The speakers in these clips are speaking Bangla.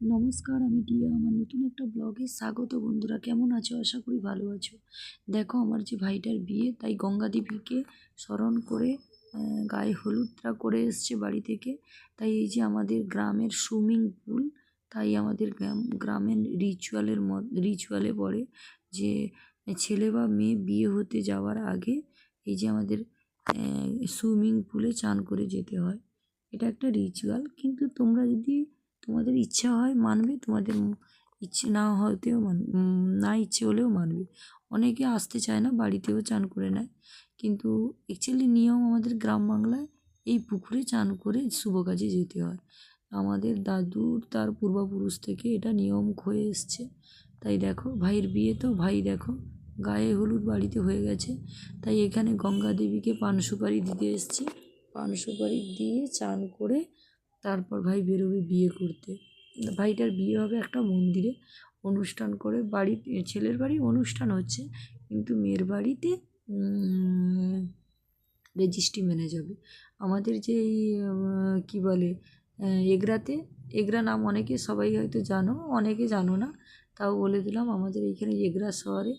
নমস্কার, আমি টিয়া আমার নতুন একটা ব্লগে স্বাগত বন্ধুরা। কেমন আছো? আশা করি ভালো আছো। দেখো, আমার যে ভাইটার বিয়ে, তাই গঙ্গা দেবীকে স্মরণ করে গায়ে হলুদটা করে এসছে বাড়ি থেকে। তাই এই যে আমাদের গ্রামের সুইমিং পুল, তাই আমাদের গ্রাম, গ্রামের রিচুয়ালের মদ রিচুয়ালে পড়ে যে, ছেলে বা মেয়ে বিয়ে হতে যাওয়ার আগে এই যে আমাদের সুইমিং পুলে চান করে যেতে হয়। এটা একটা রিচুয়াল কিন্তু তোমরা যদি তোমাদের ইচ্ছা হয় মানবে, তোমাদের ইচ্ছে না হতেও মান না ইচ্ছে হলেও মানবে। অনেকে আসতে চায় না, বাড়িতেও চান করে নেয়। কিন্তু অ্যাকচুয়ালি নিয়ম আমাদের গ্রাম বাংলায় এই পুকুরে চান করে শুভ কাজে যেতে হয়। আমাদের দাদুর তার পূর্বপুরুষ থেকে এটা নিয়ম হয়ে এসছে। তাই দেখো, ভাইয়ের বিয়ে তো, ভাই দেখো, গায়ে হলুদ বাড়িতে হয়ে গেছে। তাই এখানে গঙ্গা দেবীকে পান সুপারি দিতে এসছি। পান সুপারি দিয়ে চান করে তারপর ভাই বেরোবে বিয়ে করতে। ভাইটার বিয়ে হবে একটা মন্দিরে। অনুষ্ঠান করে বাড়ি ছেলের বাড়ি অনুষ্ঠান হচ্ছে, কিন্তু মেয়ের বাড়িতে রেজিস্ট্রি মেনে যাবে আমাদের যে এই কী বলে এগরাতে, এগরা নাম অনেকে সবাই হয়তো জানো, অনেকে জানো না, তাও বলে দিলাম, আমাদের এইখানে এগরা শহরে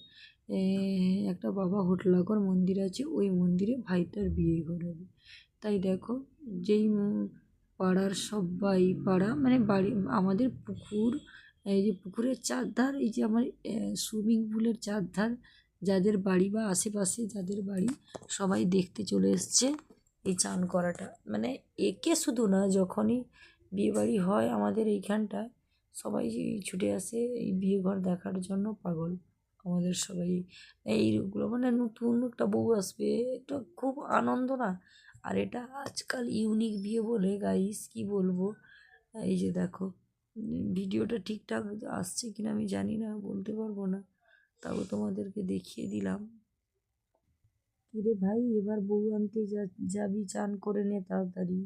একটা বাবা হোটলাগর মন্দির আছে, ওই মন্দিরে ভাইটার বিয়ে করাবে তাই দেখো, যেই পাড়ার সবাই, পাড়া মানে বাড়ি, আমাদের পুকুর, এই যে পুকুরের চারধার, এই যে আমার সুইমিং পুলের চারধার, যাদের বাড়ি বা আশেপাশে যাদের বাড়ি, সবাই দেখতে চলে এসছে এই চান করাটা। মানে একে শুধু না, যখনই বিয়েবাড়ি হয় আমাদের এইখানটায়, সবাই ছুটে আসে এই বিয়ে ঘর দেখার জন্য, পাগল। আমাদের সবাই এইগুলো মানে নতুন একটা বউ আসবে, এটা খুব আনন্দ না। আর এটা আজকাল ইউনিক বিয়ে বলে গাইস কি বলব? এই যে দেখো, ভিডিওটা ঠিকঠাক আসছে কিনা আমি জানি না, বলতে পারব না। তাও তোমাদেরকে দেখিয়ে দিলাম। কিরে ভাই, এবার বউ আনতে যাবি, চান করে নে তাড়াতাড়ি।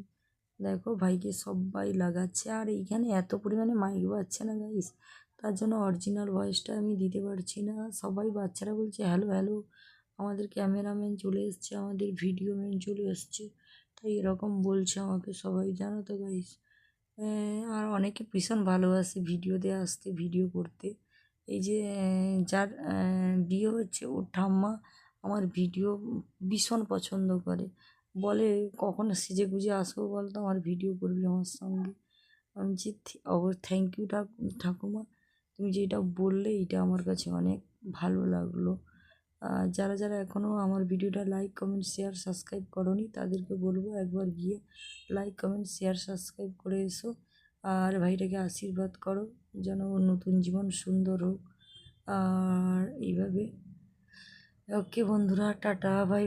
দেখো ভাইকে সবাই লাগাচ্ছে, আর এইখানে এত পরিমাণে মাইক বাজছে না গাইস তার জন্য অরিজিনাল ভয়েসটা আমি দিতে পারছি না। সবাই বাচ্চারা বলছে হ্যালো হ্যালো আমাদের ক্যামেরাম্যান চলে এসছে, আমাদের ভিডিও ম্যান চলে এসছে। তাই এরকম বলছে আমাকে সবাই, জানো তো গাইস আর অনেকে ভীষণ ভালোবাসে ভিডিওতে আসতে ভিডিও করতে। এই যে যার বিয়ে হচ্ছে, ওর ঠাম্মা আমার ভিডিও ভীষণ পছন্দ করে। বলে, কখন সেজে গুজে আসব বলতো, আমার ভিডিও করবি আমার সঙ্গে? আমি যে থ্যাংক ইউ ঠাকুমা, তুমি যেটা বললে, এটা আমার কাছে অনেক ভালো লাগল। যারা যারা এখনও আমার ভিডিওটা লাইক কমেন্ট শেয়ার সাবস্ক্রাইব করনি, তাদেরকে বলব একবার গিয়ে লাইক কমেন্ট শেয়ার সাবস্ক্রাইব করে এসো। আর ভাইটাকে আশীর্বাদ করো, যেন ওর নতুন জীবন সুন্দর হোক। আর এইভাবে। ওকে বন্ধুরা, টাটা বাই